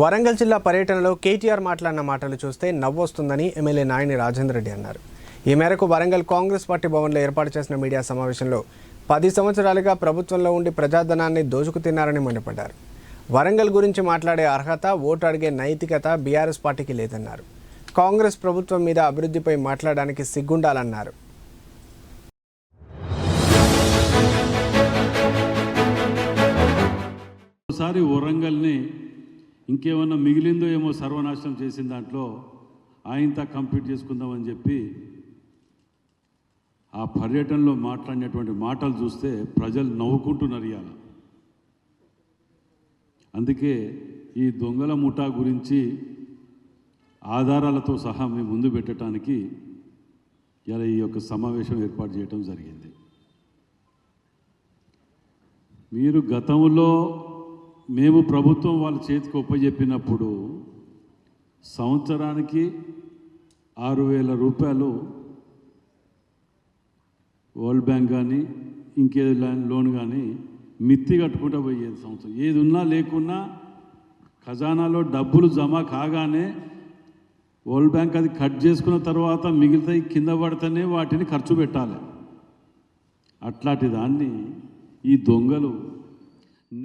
వరంగల్ జిల్లా పర్యటనలో కేటీఆర్ మాట్లాడిన మాటలు చూస్తే నవ్వొస్తుందని ఎమ్మెల్యే నాయని రాజేందర్ రెడ్డి అన్నారు. ఈ మేరకు వరంగల్ కాంగ్రెస్ పార్టీ భవన్లో ఏర్పాటు చేసిన మీడియా సమావేశంలో పది సంవత్సరాలుగా ప్రభుత్వంలో ఉండి ప్రజాధనాన్ని దోచుకు తిన్నారని మండిపడ్డారు. వరంగల్ గురించి మాట్లాడే అర్హత ఓటు అడిగే నైతికత బీఆర్ఎస్ పార్టీకి లేదన్నారు. కాంగ్రెస్ ప్రభుత్వం మీద అభివృద్ధిపై మాట్లాడడానికి సిగ్గుండాలన్నారు. ఒకసారి వరంగల్ని ఇంకేమన్నా మిగిలిందో ఏమో సర్వనాశనం చేసిన దాంట్లో ఆయనతో కంప్లీట్ చేసుకుందామని చెప్పి ఆ పర్యటనలో మాట్లాడినటువంటి మాటలు చూస్తే ప్రజలు నవ్వుకుంటున్నారు ఇవాళ అందుకే ఈ దొంగల ముఠా గురించి ఆధారాలతో సహా మేము ముందు పెట్టడానికి ఇలా ఈ యొక్క సమావేశం ఏర్పాటు చేయడం జరిగింది. మీరు గతంలో మేము ప్రభుత్వం వాళ్ళ చేతికి ఒప్పజెప్పినప్పుడు సంవత్సరానికి ఆరు వేల రూపాయలు వరల్డ్ బ్యాంక్ కానీ ఇంకేది లోన్ కానీ మిత్తి కట్టుకుంటూ పోయేది సంవత్సరం. ఏది ఉన్నా లేకున్నా ఖజానాలో డబ్బులు జమ కాగానే వరల్డ్ బ్యాంక్ అది కట్ చేసుకున్న తర్వాత మిగిలితే కింద పడితేనే వాటిని ఖర్చు పెట్టాలి. అట్లాంటి దాన్ని ఈ దొంగలు